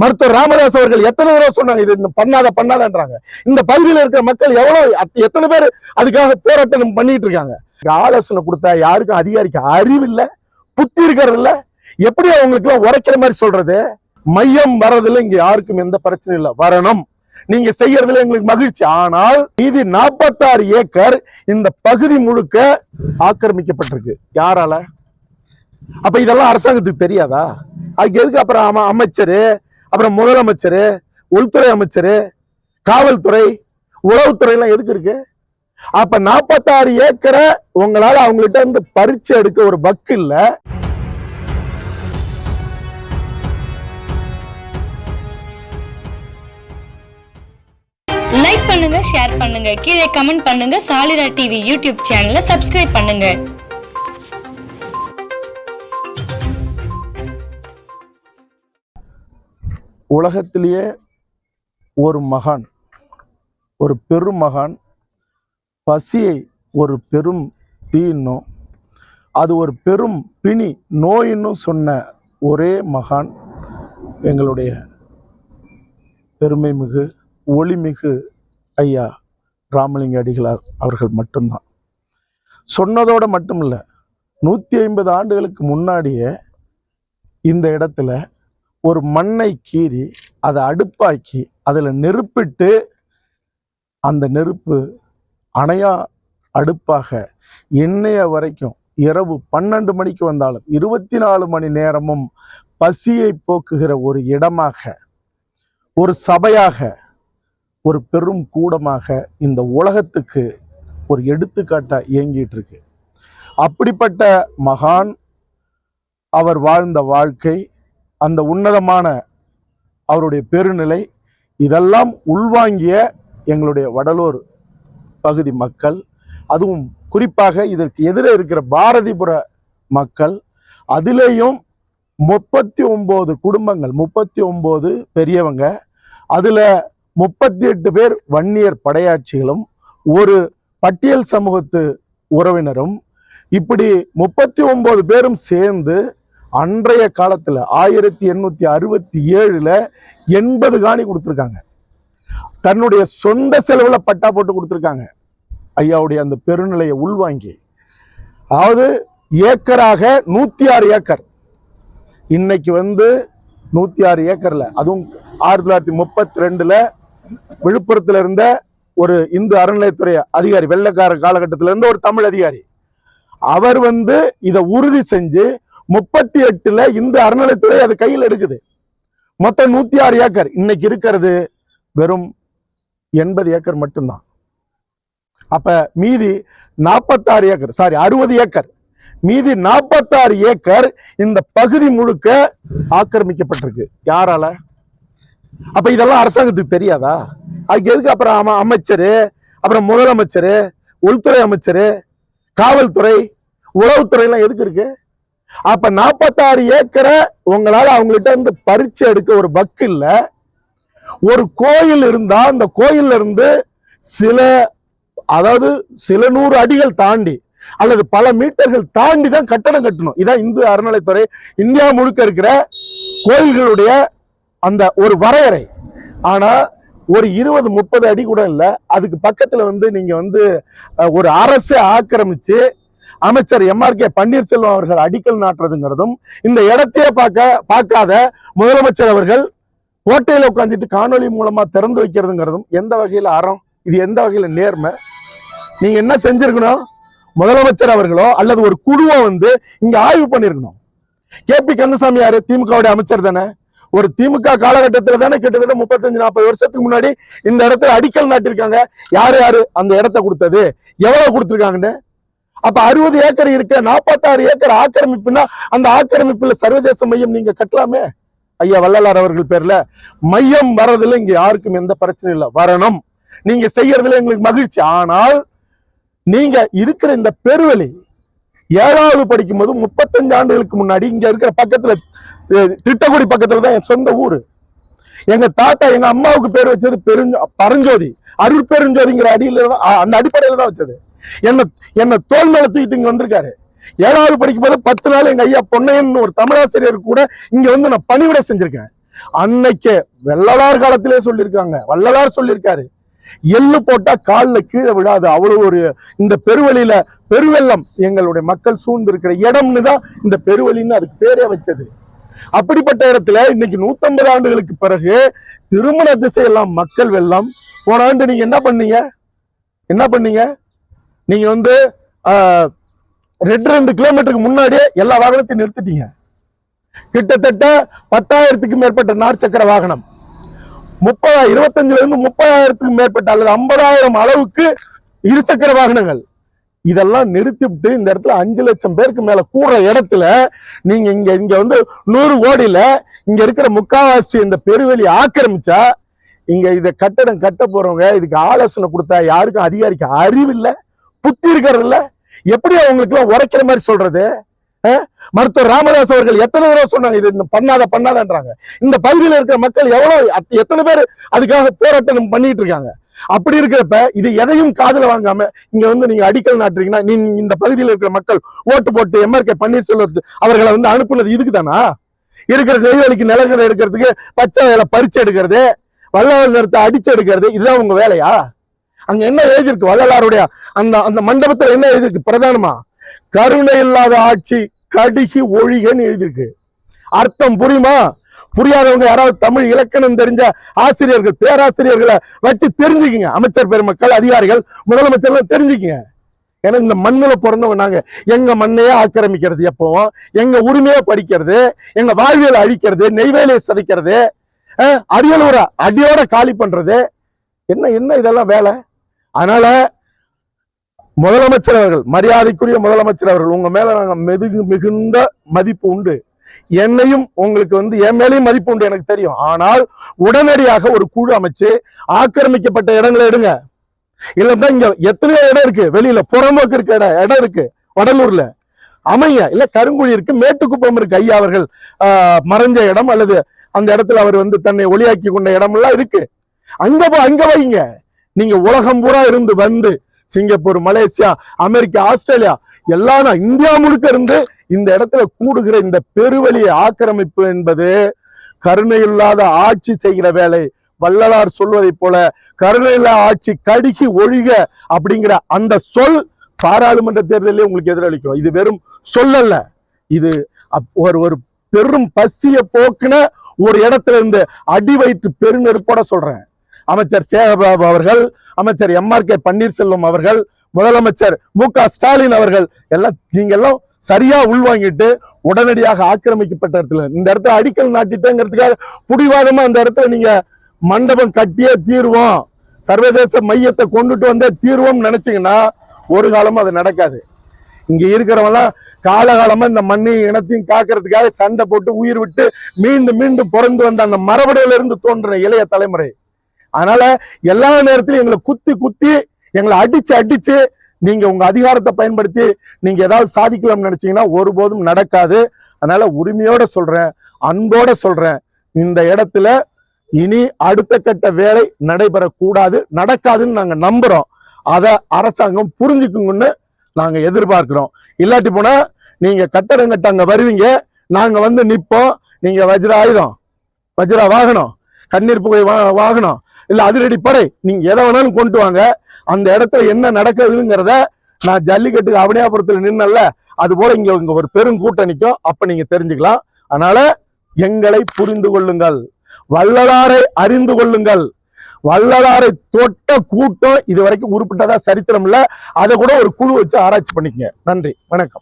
மருத்துவர் ராமதாஸ் அவர்கள் எத்தனை தடவை சொன்னாங்க இது இந்த பண்ணாத பண்ணாதன்றாங்க. இந்த பகுதியில் இருக்கிற மக்கள் எவ்வளவு எத்தனை பேர் அதுக்காக போராட்டம் பண்ணிட்டு இருக்காங்க. ஆலோசனை கொடுத்தா யாருக்கும் அதிகாரிக்கு அறிவு இல்ல புத்தி இருக்கிறது இல்ல எப்படி அவங்களுக்கு எல்லாம் உரைக்கிற மாதிரி சொல்றது? மையம் வர்றதுல இங்க யாருக்கும் எந்த பிரச்சனையும் இல்ல. வரணும். நீங்க செய்யறதுல எங்களுக்கு மகிழ்ச்சி. ஆனால் மீதி 46 ஏக்கர் இந்த பகுதி முழுக்க ஆக்கிரமிக்கப்பட்டிருக்கு. யாரால? அப்ப இதெல்லாம் அரசாங்கத்துக்கு தெரியாதா? அதுக்கு எதுக்கு அப்புறம் அமைச்சரு அப்புறம் முதலமைச்சர் உள்துறை அமைச்சரு காவல்துறை உளவுத்துறை எல்லாம் எதுக்கு இருக்கு? அப்ப 46 ஏக்கரை உங்களால அவங்கள்ட்ட இருந்து பறிச்சு எடுக்க ஒரு பக்கு இல்ல. லைக் பண்ணுங்க ஷேர் பண்ணுங்க. கீழே கமெண்ட் பண்ணுங்க. சாலிரா டிவி யூடியூப் சேனலை சப்ஸ்கிரைப் பண்ணுங்க. உலகத்திலேயே ஒரு மகான் ஒரு பெரும் மகான் பசியை ஒரு பெரும் தீன்னும் அது ஒரு பெரும் பிணி நோயின்னு சொன்ன ஒரே மகான் எங்களுடைய பெருமை மிகு ஒளிமிகு ஐயா ராமலிங்க அடிகளார் அவர்கள் மட்டும்தான். சொன்னதோடு மட்டும் இல்லை நூற்றி ஐம்பது ஆண்டுகளுக்கு முன்னாடியே இந்த இடத்துல ஒரு மண்ணை கீறி அதை அடுப்பாக்கி அதில் நெருப்பிட்டு அந்த நெருப்பு அணையா அடுப்பாக இன்னைய வரைக்கும் இரவு பன்னெண்டு மணிக்கு வந்தாலும் இருபத்தி நாலு மணி நேரமும் பசியை போக்குகிற ஒரு இடமாக ஒரு சபையாக ஒரு பெரும் கூடமாக இந்த உலகத்துக்கு ஒரு எடுத்துக்காட்டாக இயங்கிட்டு இருக்கு அப்படிப்பட்ட மகான் அவர் வாழ்ந்த வாழ்க்கை அந்த உன்னதமான அவருடைய பெருநிலை இதெல்லாம் உள்வாங்கிய எங்களுடைய வடலூர் பகுதி மக்கள் அதுவும் குறிப்பாக இதற்கு எதிரே இருக்கிற பாரதிபுர மக்கள் அதிலேயும் முப்பத்தி ஒம்பது குடும்பங்கள் முப்பத்தி ஒம்பது பெரியவங்க அதில் முப்பத்தி எட்டு பேர் வன்னியர் படையாட்சிகளும் ஒரு பட்டியல் சமூகத்து உறவினரும் இப்படி முப்பத்தி ஒம்பது பேரும் சேர்ந்து அன்றைய காலத்தில் ஆயிரத்தி எண்ணூத்தி அறுபத்தி ஏழுல எண்பது காணி கொடுத்துருக்காங்க. தன்னுடைய சொந்த செலவில் பட்டா போட்டு கொடுத்துருக்காங்க. ஐயாவுடைய அந்த பெருநிலையை உள்வாங்கி. அதாவது ஏக்கராக நூத்தி ஆறு ஏக்கர். இன்னைக்கு வந்து நூத்தி ஆறு ஏக்கர்ல அதுவும் ஆயிரத்தி தொள்ளாயிரத்தி முப்பத்தி ரெண்டுல விழுப்புரத்துல இருந்த ஒரு இந்து அறநிலையத்துறை அதிகாரி வெள்ளக்கார காலகட்டத்தில இருந்த ஒரு தமிழ் அதிகாரி. அவர் வந்து இதை உறுதி செஞ்சு முப்பத்தி எட்டுல இந்த அறநிலைத்துறை அது கையில் எடுக்குது. மொத்தம் நூத்தி ஆறு ஏக்கர் இன்னைக்கு இருக்கிறது வெறும் எண்பது ஏக்கர் மட்டும்தான். அப்ப மீதி நாற்பத்தாறு ஏக்கர் சாரி அறுபது ஏக்கர். மீதி நாற்பத்தாறு ஏக்கர் இந்த பகுதி முழுக்க ஆக்கிரமிக்கப்பட்டிருக்கு. யாரால? அப்ப இதெல்லாம் அரசாங்கத்துக்கு தெரியாதா? அதுக்கு எதுக்கு அப்புறம் அமைச்சரு அப்புறம் முதலமைச்சரு உள்துறை அமைச்சரு காவல்துறை உளவுத்துறை எல்லாம் எதுக்கு இருக்கு? அப்ப நாற்பத்தாறு ஏக்கரை உங்களால அவங்கள்ட்ட இருந்து பறிச்சு எடுக்க ஒரு பக்கு இல்ல. ஒரு கோயில் இருந்தா அந்த கோயில்ல இருந்து சில அதாவது சில நூறு அடிகள் தாண்டி அல்லது பல மீட்டர்கள் தாண்டி தான் கட்டடம் கட்டணும். இதான் இந்து அறநிலைத்துறை இந்தியா முழுக்க இருக்கிற கோயில்களுடைய அந்த ஒரு வரையறை. ஆனா ஒரு இருபது முப்பது அடி கூட இல்ல. அதுக்கு பக்கத்துல வந்து நீங்க வந்து ஒரு அரசை ஆக்கிரமிச்சு அமைச்சர் எம்ஆர்கே பன்னீர்செல்வம் அவர்கள் அடிக்கல் நாட்டுறதுங்கிறதும் இந்த இடத்தையே பார்க்க பார்க்காத முதலமைச்சர் அவர்கள் கோட்டையில உட்காந்துட்டு காணொளி மூலமா திறந்து வைக்கிறதுங்கிறதும் எந்த வகையில அறம் இது எந்த வகையில நேர்மை? நீங்க என்ன செஞ்சிருக்கணும்? முதலமைச்சர் அவர்களோ அல்லது ஒரு குழுவோ வந்து இங்க ஆய்வு பண்ணிருக்கணும். கே பி கந்தசாமி யாரு? திமுகவுடைய அமைச்சர் தானே. ஒரு திமுக காலகட்டத்துல தானே கிட்டத்தட்ட முப்பத்தஞ்சு நாற்பது வருஷத்துக்கு முன்னாடி இந்த இடத்துல அடிக்கல் நாட்டிருக்காங்க. யாரு யாரு? அந்த இடத்த கொடுத்தது. எவ்வளவு கொடுத்துருக்காங்கன்னு? அப்ப அறுபது ஏக்கர் இருக்க நாற்பத்தாறு ஏக்கர் ஆக்கிரமிப்புனா அந்த ஆக்கிரமிப்புல சர்வதேச மையம் நீங்க கட்டலாமே? ஐயா வள்ளலார் அவர்கள் பேர்ல மையம் வர்றதுல இங்க யாருக்கும் எந்த பிரச்சனையும் இல்லை. வரணும். நீங்க செய்யறதுல எங்களுக்கு மகிழ்ச்சி. ஆனால் நீங்க இருக்கிற இந்த பெருவெளி ஏழாவது படிக்கும் போது முப்பத்தஞ்சு ஆண்டுகளுக்கு முன்னாடி இங்க இருக்கிற பக்கத்துல திட்டக்குடி பக்கத்துல தான் என் சொந்த ஊரு. எங்க தாத்தா எங்க அம்மாவுக்கு பேர் வச்சது பெருஞ்சோ பரஞ்சோதி. அருள் பெருஞ்சோதிங்கிற அடியில தான் அந்த அடிப்படையில தான் வச்சது. என்ன என்ன தோல் மேல தூக்கிட்டு இங்க வந்திருக்காரு. ஏழாவது படிக்கும் போது பத்து நாள் எங்க ஐயா பொன்னையன் ஒரு தமிழாசிரியர் கூட இங்க வந்து நான் பணிவிட செஞ்சிருக்கேன். அன்னைக்கு வெள்ளலார் காலத்திலே சொல்லியிருக்காங்க. வள்ளலார் சொல்லியிருக்காரு. எள்ளு போட்டா காலில் கீழே விழாது. அவ்வளவு ஒரு இந்த பெருவழியில பெருவெள்ளம் எங்களுடைய மக்கள் சூழ்ந்திருக்கிற இடம்னு தான் இந்த பெருவழின்னு அதுக்கு பேரே வச்சது. அப்படிப்பட்ட இடத்துல இன்னைக்கு நூத்தம்பது ஆண்டுகளுக்கு பிறகு திருமண திசையெல்லாம் மக்கள் வெள்ளம். போன ஆண்டு நீங்க என்ன பண்ணீங்க? என்ன பண்ணீங்க? நீங்க வந்து ரெண்டு ரெண்டு கிலோமீட்டருக்கு முன்னாடியே எல்லா வாகனத்தையும் நிறுத்திட்டீங்க. கிட்டத்தட்ட பத்தாயிரத்துக்கு மேற்பட்ட நாற்சக்கர வாகனம். முப்பதா இருபத்தஞ்சுல இருந்து முப்பதாயிரத்துக்கு மேற்பட்ட அல்லது ஐம்பதாயிரம் அளவுக்கு இருசக்கர வாகனங்கள். இதெல்லாம் நிறுத்திவிட்டு இந்த இடத்துல அஞ்சு லட்சம் பேருக்கு மேல கூடுற இடத்துல நீங்க இங்க இங்க வந்து நூறு கோடியில இங்க இருக்கிற முக்காவாசி இந்த பெருவெளி ஆக்கிரமிச்சா இங்க இதை கட்டடம் கட்ட போறவங்க இதுக்கு ஆலோசனை கொடுத்தா யாருக்கும் அதிகாரிக்கு அறிவு இல்லை புத்தி இருக்கிறதுல எப்படி அவங்களுக்கு எல்லாம் உரைக்கிற மாதிரி சொல்றது? மருத்துவர் ராமதாஸ் அவர்கள் எத்தனை தடவை சொன்னாங்க இது இந்த பண்ணாத பண்ணாதன்றாங்க. இந்த பகுதியில் இருக்கிற மக்கள் எவ்வளவு எத்தனை பேர் அதுக்காக போராட்டம் பண்ணிட்டு இருக்காங்க. அப்படி இருக்கிறப்ப இது எதையும் காதல வாங்காம இங்க வந்து நீங்க அடிக்கல் நாட்டுறீங்கன்னா நீ இந்த பகுதியில் இருக்கிற மக்கள் ஓட்டு போட்டு எம்ஆர்கே பன்னீர்செல்வம் அவர்களை வந்து அனுப்புனது இதுக்கு தானா இருக்கிற நெய்வேலிக்கு நிலங்களை எடுக்கிறதுக்கு பச்சை வேலை பறிச்சு எடுக்கிறது வல்லவர் நிறத்தை அடிச்சு எடுக்கிறது இதுதான் உங்க வேலையா? அங்க என்ன எழுதியிருக்கு? வள்ளலாருடைய அந்த அந்த மண்டபத்துல என்ன எழுதியிருக்கு? பிரதானமா? கருணை இல்லாத ஆட்சி கடுகி ஒழிகன்னு எழுதியிருக்கு. அர்த்தம் புரியுமா? புரியாதவங்க யாராவது தமிழ் இலக்கணம் தெரிஞ்ச ஆசிரியர்கள் பேராசிரியர்களை வச்சு தெரிஞ்சுக்கிங்க. அமைச்சர் பெருமக்கள் அதிகாரிகள் முதலமைச்சர்லாம் தெரிஞ்சுக்குங்க. ஏன்னா இந்த மண்ணுல பிறந்தவங்க நாங்க. எங்க மண்ணையே ஆக்கிரமிக்கிறது எப்பவும். எங்க உரிமையை படிக்கிறது எங்க வாழ்வியலை அழிக்கிறது. நெய்வேலியை சதைக்கிறது அடியலூரை அடியோட காலி பண்றது. என்ன என்ன இதெல்லாம் வேலை? அதனால முதலமைச்சர் அவர்கள் மரியாதைக்குரிய முதலமைச்சர் அவர்கள் உங்க மேல நாங்க மெதுகு மிகுந்த மதிப்பு உண்டு. என்னையும் உங்களுக்கு வந்து என் மேலேயும் மதிப்பு உண்டு எனக்கு தெரியும். ஆனால் உடனடியாக ஒரு குழு அமைச்சு ஆக்கிரமிக்கப்பட்ட இடங்களை எடுங்க. இல்லைன்னா இங்க எத்தனையோ இடம் இருக்கு. வெளியில புறம்போக்கு இருக்க இடம் இடம் இருக்கு. வடலூர்ல. அமைங்க. இல்ல கருங்குழி இருக்கு. மேட்டுக்குப்பம் இருக்கு. ஐயா அவர்கள் ஆஹ், மறைஞ்ச இடம். அல்லது அந்த இடத்துல அவர் வந்து தன்னை ஒளியாக்கி கொண்ட இடம் எல்லாம் இருக்கு. அங்க போ அங்க வைங்க. நீங்க உலகம் பூரா இருந்து வந்து சிங்கப்பூர் மலேசியா அமெரிக்கா ஆஸ்திரேலியா எல்லாம் இந்தியா முழுக்க இருந்து இந்த இடத்துல கூடுகிற இந்த பெருவழியை ஆக்கிரமிப்பு என்பது கருணை இல்லாத ஆட்சி செய்கிற வேலை. வள்ளலார் சொல்வதை போல கருணை இல்லாத ஆட்சி கடுகி ஒழிக அப்படிங்கிற அந்த சொல் பாராளுமன்ற தேர்தலிலே உங்களுக்கு எதிரொலிக்கும் இது வெறும் சொல்லல்ல. இது ஒரு ஒரு பெரும் பசிய போக்குன ஒரு இடத்துல இருந்து அடி வயிற்று பெருநெருப்போட சொல்றேன். அமைச்சர் சேகர்பாபு அவர்கள் அமைச்சர் எம்ஆர் கே பன்னீர்செல்வம் அவர்கள் முதலமைச்சர் மு க ஸ்டாலின் அவர்கள் எல்லாம் நீங்க எல்லாம் சரியா உள்வாங்கிட்டு உடனடியாக ஆக்கிரமிக்கப்பட்ட இடத்துல இந்த இடத்துல அடிக்கல் நாட்டிட்டேங்கிறதுக்காக புடிவாதமா அந்த இடத்துல நீங்க மண்டபம் கட்டியே தீர்வோம். சர்வதேச மையத்தை கொண்டுட்டு வந்தே தீர்வோம் நினைச்சீங்கன்னா ஒரு காலமும் அது நடக்காது. இங்க இருக்கிறவங்களாம் காலகாலமா இந்த மண்ணையும் இனத்தையும் காக்கிறதுக்காக சண்டை போட்டு உயிர் விட்டு மீண்டும் மீண்டும் பிறந்து வந்த அந்த மரபடியிலிருந்து தோன்ற இளைய தலைமுறை. அதனால எல்லா நேரத்திலும் எங்களை குத்தி குத்தி எங்களை அடிச்சு அடிச்சு நீங்க உங்க அதிகாரத்தை பயன்படுத்தி நீங்க ஏதாவது சாதிக்கலாம்னு நினைச்சீங்கன்னா ஒருபோதும் நடக்காது. அதனால உரிமையோட சொல்றேன் அன்போட சொல்றேன். இந்த இடத்துல இனி அடுத்த கட்ட வேலை நடைபெறக்கூடாது நடக்காதுன்னு நாங்க நம்புறோம். அதை அரசாங்கம் புரிஞ்சுக்குங்கன்னு நாங்க எதிர்பார்க்கிறோம். இல்லாட்டி போனா நீங்க கட்டடம் கட்ட அங்க வருவீங்க நாங்க வந்து நிப்போம். நீங்க வஜ்ர ஆயுதம் வஜ்ர வாகனம் கண்ணீர் புகை வா- வாகனம் இல்ல அதிரடி படை. நீங்க எதை வேணாலும் கொண்டு வாங்க. அந்த இடத்துல என்ன நடக்குதுங்கிறத நான் ஜல்லிக்கட்டுக்கு அவனியாபுரத்துல நின்னல அது போல இங்க இங்க ஒரு பெரும் கூட்டம் நிற்கும் அப்ப நீங்க தெரிஞ்சுக்கலாம். அதனால எங்களை புரிந்து கொள்ளுங்கள். வள்ளலாரை அறிந்து கொள்ளுங்கள். வள்ளலாரை தொட்ட கூட்டம் இது வரைக்கும் உருப்பிட்டதா சரித்திரம் இல்ல. அதை கூட ஒரு குழு வச்சு ஆராய்ச்சி பண்ணிக்கங்க. நன்றி. வணக்கம்.